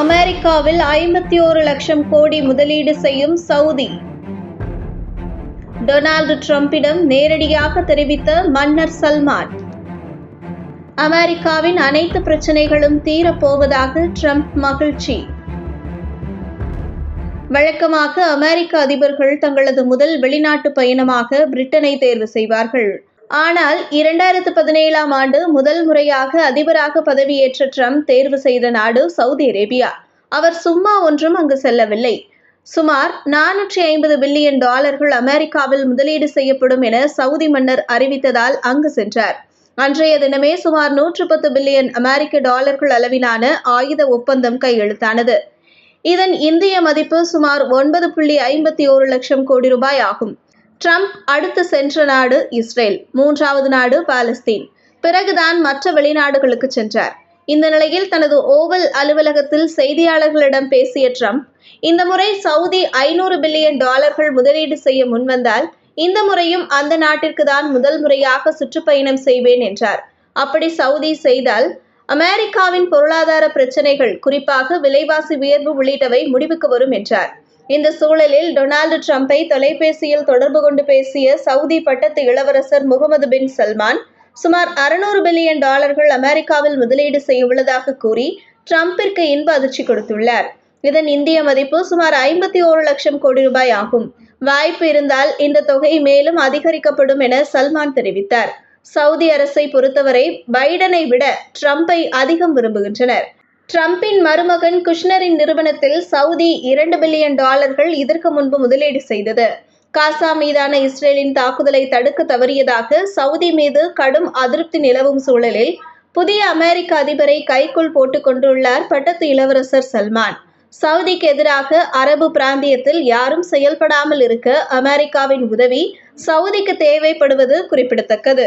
அமெரிக்காவில் ஐம்பத்தி ஒரு லட்சம் கோடி முதலீடு செய்யும் சவுதி. டொனால்டு டிரம்பிடம் நேரடியாக தெரிவித்த மன்னர் சல்மான். அமெரிக்காவின் அனைத்து பிரச்சனைகளும் தீரப்போவதாக ட்ரம்ப் மகிழ்ச்சி. வழக்கமாக அமெரிக்க அதிபர்கள் தங்களது முதல் வெளிநாட்டு பயணமாக பிரிட்டனை தேர்வு செய்வார்கள். ஆனால் இரண்டாயிரத்து பதினேழாம் ஆண்டு முதல் முறையாக அதிபராக பதவியேற்ற ட்ரம்ப் தேர்வு செய்த நாடு சவுதி அரேபியா. அவர் சும்மா ஒன்றும் அங்கு செல்லவில்லை. சுமார் நானூற்றி ஐம்பது பில்லியன் டாலர்கள் அமெரிக்காவில் முதலீடு செய்யப்படும் என சவுதி மன்னர் அறிவித்ததால் அங்கு சென்றார். அன்றைய தினமே சுமார் நூற்று பத்து பில்லியன் அமெரிக்க டாலர்கள் அளவிலான ஆயுத ஒப்பந்தம் கையெழுத்தானது. இதன் இந்திய மதிப்பு சுமார் ஒன்பது புள்ளி ஐம்பத்தி ஒரு லட்சம் கோடி ரூபாய் ஆகும். ட்ரம்ப் அடுத்து சென்ற நாடு இஸ்ரேல் மூன்றாவது நாடு பாலஸ்தீன். பிறகுதான் மற்ற வெளிநாடுகளுக்கு சென்றார். இந்த நிலையில் தனது ஓவல் அலுவலகத்தில் செய்தியாளர்களிடம் பேசிய ட்ரம்ப் இந்த முறை சவுதி ஐநூறு பில்லியன் டாலர்கள் முதலீடு செய்ய முன்வந்தால் இந்த முறையும் அந்த நாட்டிற்கு தான் முதல் முறையாக சுற்றுப்பயணம் செய்வேன் என்றார். அப்படி சவுதி செய்தால் அமெரிக்காவின் பொருளாதார பிரச்சனைகள் குறிப்பாக விலைவாசி உயர்வு உள்ளிட்டவை முடிவுக்கு வரும் என்றார். இந்த சூழலில் டொனால்டு ட்ரம்பை தொலைபேசியில் தொடர்பு கொண்டு பேசிய சவுதி பட்டத்து இளவரசர் முகமது பின் சல்மான் சுமார் அறுநூறு பில்லியன் டாலர்கள் அமெரிக்காவில் முதலீடு செய்ய உள்ளதாக கூறி டிரம்பிற்கு இன்ப அதிர்ச்சி கொடுத்துள்ளார். இதன் இந்திய மதிப்பு சுமார் ஐம்பத்தி ஓரு லட்சம் கோடி ரூபாய் ஆகும். வாய்ப்பு இருந்தால் இந்த தொகை மேலும் அதிகரிக்கப்படும் என சல்மான் தெரிவித்தார். சவுதி அரசை பொறுத்தவரை பைடனை விட ட்ரம்பை அதிகம் விரும்புகின்றனர். ட்ரம்பின் மருமகன் குஷ்னரின் நிறுவனத்தில் சவுதி இரண்டு பில்லியன் டாலர்கள் இதற்கு முன்பு முதலீடு செய்தது. காசா மீதான இஸ்ரேலின் தாக்குதலை தடுக்க தவறியதாக சவுதி மீது கடும் அதிருப்தி நிலவும் சூழலில் புதிய அமெரிக்க அதிபரை கைக்குள் போட்டுக் கொண்டுள்ளார் பட்டத்து இளவரசர் சல்மான். சவுதிக்கு எதிராக அரபு பிராந்தியத்தில் யாரும் செயல்படாமல் இருக்க அமெரிக்காவின் உதவி சவுதிக்கு தேவைப்படுவது குறிப்பிடத்தக்கது.